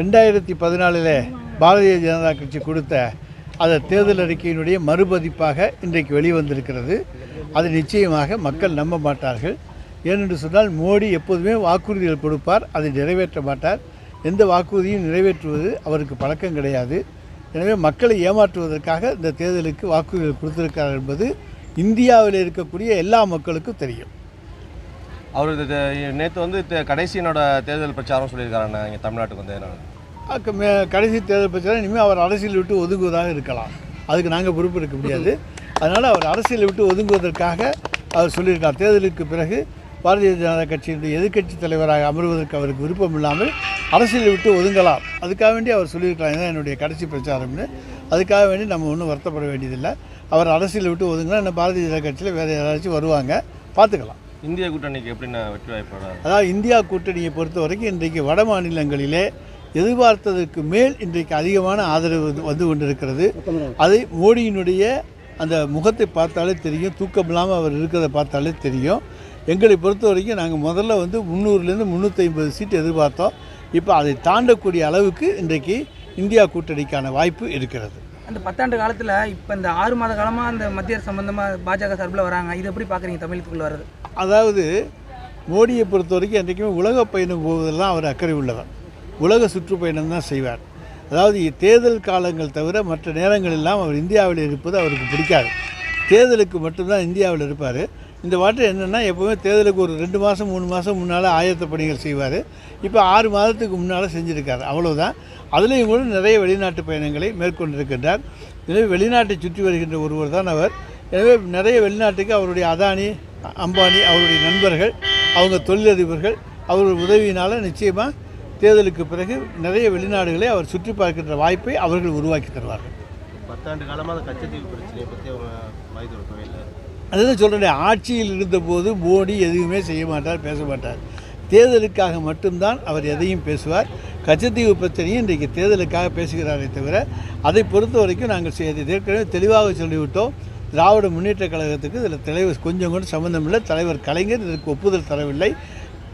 ரெண்டாயிரத்தி பதினாலில் பாரதிய ஜனதா கட்சி கொடுத்த அந்த தேர்தல் அறிக்கையினுடைய மறுபதிப்பாக இன்றைக்கு வெளிவந்திருக்கிறது. அது நிச்சயமாக மக்கள் நம்ப மாட்டார்கள். ஏனென்று சொன்னால் மோடி எப்போதுமே வாக்குறுதிகள் கொடுப்பார் அதை நிறைவேற்ற மாட்டார். எந்த வாக்குறுதியும் நிறைவேற்றுவது அவருக்கு பழக்கம் கிடையாது. எனவே மக்களை ஏமாற்றுவதற்காக இந்த தேர்தலுக்கு வாக்குறுதிகள் கொடுத்திருக்கிறார் என்பது இந்தியாவில் இருக்கக்கூடிய எல்லா மக்களுக்கும் தெரியும். அவர் நேற்று வந்து கடைசியினோட தேர்தல் பிரச்சாரம் சொல்லியிருக்காருண்ணா இங்கே தமிழ்நாட்டுக்கு வந்ததுனால மே கடைசி தேர்தல் பிரச்சாரம் இனிமேல் அவர் அரசியல் விட்டு ஒதுங்குவதாக இருக்கலாம். அதுக்கு நாங்கள் பொறுப்பு எடுக்க முடியாது. அதனால் அவர் அரசியலை விட்டு ஒதுங்குவதற்காக அவர் சொல்லியிருக்கார். தேர்தலுக்கு பிறகு பாரதிய ஜனதா கட்சியினுடைய எதிர்க்கட்சி தலைவராக அமர்வதற்கு அவருக்கு விருப்பம் இல்லாமல் அரசியலை விட்டு ஒதுங்கலாம். அதுக்காக வேண்டி அவர் சொல்லியிருக்கலாம் இதுதான் என்னுடைய கடைசி பிரச்சாரம்னு. அதுக்காக வேண்டி நம்ம ஒன்றும் வருத்தப்பட வேண்டியதில்லை. அவர் அரசியலை விட்டு ஒதுங்கினா என்ன பாரதிய ஜனதா கட்சியில் வேறு யாராச்சும் வருவாங்க பார்த்துக்கலாம். இந்திய கூட்டணிக்கு எப்படிண்ணா வெற்றி வாய்ப்பு அதாவது இந்தியா கூட்டணியை பொறுத்த வரைக்கும் இன்றைக்கு வட மாநிலங்களிலே எதிர்பார்த்ததற்கு மேல் இன்றைக்கு அதிகமான ஆதரவு வந்து- வந்து கொண்டிருக்கிறது. அதை மோடியினுடைய அந்த முகத்தை பார்த்தாலே தெரியும் தூக்கம் இல்லாமல் அவர் இருக்கிறத பார்த்தாலே தெரியும். எங்களை பொறுத்த வரைக்கும் நாங்கள் முதல்ல வந்து முந்நூறுலேருந்து முந்நூற்றி ஐம்பது சீட் எதிர்பார்த்தோம். இப்போ அதை தாண்டக்கூடிய அளவுக்கு இன்றைக்கு இந்தியா கூட்டணிக்கான வாய்ப்பு இருக்கிறது. அந்த பத்தாண்டு காலத்தில் இப்போ இந்த ஆறு மாத காலமாக அந்த மத்திய அரசு சம்பந்தமாக பாஜக சார்பில் வராங்க. இது எப்படி பார்க்குறீங்க தமிழகத்துக்குள்ள வர்றது? அதாவது மோடியை பொறுத்த வரைக்கும் என்றைக்குமே உலக பயணம் போவதெல்லாம் அவர் அக்கறை உள்ளவர். உலக சுற்றுப்பயணம் தான் செய்வார். அதாவது தேர்தல் காலங்கள் தவிர மற்ற நேரங்கள் எல்லாம் அவர் இந்தியாவில் இருப்பது அவருக்கு பிடிக்காது. தேர்தலுக்கு மட்டும்தான் இந்தியாவில் இருப்பார். இந்த வாட்டர் என்னென்னா எப்போவுமே தேர்தலுக்கு ஒரு ரெண்டு மாதம் மூணு மாதம் முன்னால் ஆயத்த பணிகள் செய்வார். இப்போ ஆறு மாதத்துக்கு முன்னால் செஞ்சுருக்கார். அவ்வளோதான் அதுலேயும் கூட நிறைய வெளிநாட்டு பயணங்களை மேற்கொண்டிருக்கின்றார். எனவே வெளிநாட்டை சுற்றி வருகின்ற ஒருவர் தான் அவர். எனவே நிறைய வெளிநாட்டுக்கு அவருடைய அதானி அம்பானி அவருடைய நண்பர்கள் அவங்க தொழிலதிபர்கள் அவர்கள் உதவியினால் நிச்சயமாக தேர்தலுக்கு பிறகு நிறைய வெளிநாடுகளை அவர் சுற்றி பார்க்கின்ற வாய்ப்பை அவர்கள் உருவாக்கி தருவார்கள். பத்தாண்டு காலமாக கச்சத்தீவு பிரச்சனையை பற்றி அவங்க வாய் திறக்கவே இல்லை. அதுதான் சொல்கிறேன் ஆட்சியில் இருந்தபோது மோடி எதுவுமே செய்ய மாட்டார் பேச மாட்டார். தேர்தலுக்காக மட்டும்தான் அவர் எதையும் பேசுவார். கச்சத்தீவு பிரச்சனையும் இன்றைக்கு தேர்தலுக்காக பேசுகிறாரே தவிர அதை பொறுத்த வரைக்கும் நாங்கள் ஏற்கனவே தெளிவாக சொல்லிவிட்டோம். திராவிட முன்னேற்ற கழகத்துக்கு இதில் தலைவர் கொஞ்சம் கூட சம்மந்தம் இல்லை. தலைவர் கலைஞர் இதற்கு ஒப்புதல் தரவில்லை.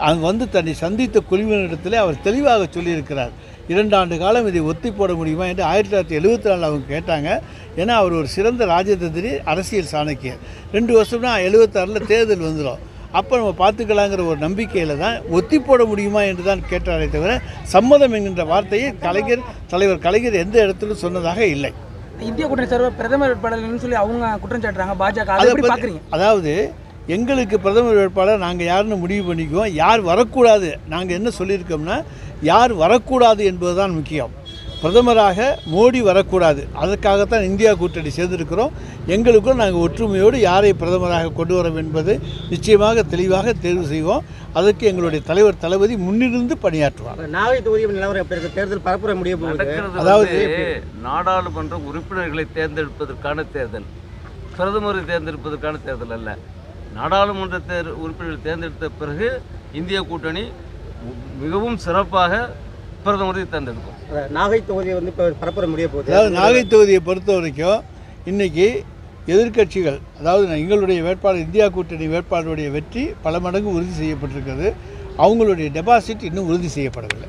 அங்கே வந்து தன்னை சந்தித்த குழுவினரிடத்தில் அவர் தெளிவாக சொல்லியிருக்கிறார். இரண்டு ஆண்டு காலம் இதை ஒத்தி போட முடியுமா என்று ஆயிரத்தி தொள்ளாயிரத்தி எழுபத்தி நாலில் அவங்க கேட்டாங்க. ஏன்னா அவர் ஒரு சிறந்த ராஜதந்திரி அரசியல் சாணக்கியர். ரெண்டு வருஷம்னா எழுபத்தாறில் தேர்தல் வந்துடும் அப்போ நம்ம பார்த்துக்கலாங்கிற ஒரு நம்பிக்கையில் தான் ஒத்தி போட முடியுமா என்று தான் கேட்டாரே தவிர சம்மதம் என்கின்ற வார்த்தையை கலைஞர் தலைவர் கலைஞர் எந்த இடத்திலும் சொன்னதாக இல்லை. இந்திய கூட்டணி சார்பில் பிரதமர் வேட்பாளர்னு சொல்லி அவங்க குற்றம் சாட்டுறாங்க. பாஜக. அதை எப்படி பார்க்குறீங்க அதாவது எங்களுக்கு பிரதமர் வேட்பாளர் நாங்கள் யாருன்னு முடிவு பண்ணிக்குவோம். யார் வரக்கூடாது நாங்கள் என்ன சொல்லியிருக்கோம்னா யார் வரக்கூடாது என்பதுதான் முக்கியம். பிரதமராக மோடி வரக்கூடாது. அதற்காகத்தான் இந்தியா கூட்டணி சேர்ந்திருக்கிறோம். எங்களுக்கும் நாங்கள் ஒற்றுமையோடு யாரை பிரதமராக கொண்டு வரோம் என்பது நிச்சயமாக தெளிவாக தேர்வு செய்வோம். அதற்கு எங்களுடைய தலைவர் தளபதி முன்னிருந்து பணியாற்றுவார். நாகை தொகுதி நிலவரம் எப்படி இருக்கு? தேர்தல் பரப்புரை முடிய போகுது. அதாவது நாடாளுமன்ற உறுப்பினர்களை தேர்ந்தெடுப்பதற்கான தேர்தல். பிரதமரை தேர்ந்தெடுப்பதற்கான தேர்தல் அல்ல. நாடாளுமன்ற தேர் உறுப்பினர்களை தேர்ந்தெடுத்த பிறகு இந்திய கூட்டணி மிகவும் சிறப்பாக பிரதமரை தேர்ந்தெடுக்கும். நாகை தொகுதி வந்து இப்போ பரப்புரை முடிய போகுது. அதாவது நாகை தொகுதியை பொறுத்த வரைக்கும் இன்றைக்கி எதிர்க்கட்சிகள் அதாவது எங்களுடைய வேட்பாளர் இந்தியா கூட்டணி வேட்பாளருடைய வெற்றி பல மடங்கு உறுதி செய்யப்பட்டிருக்கிறது. அவங்களுடைய டெபாசிட் இன்னும் உறுதி செய்யப்படவில்லை.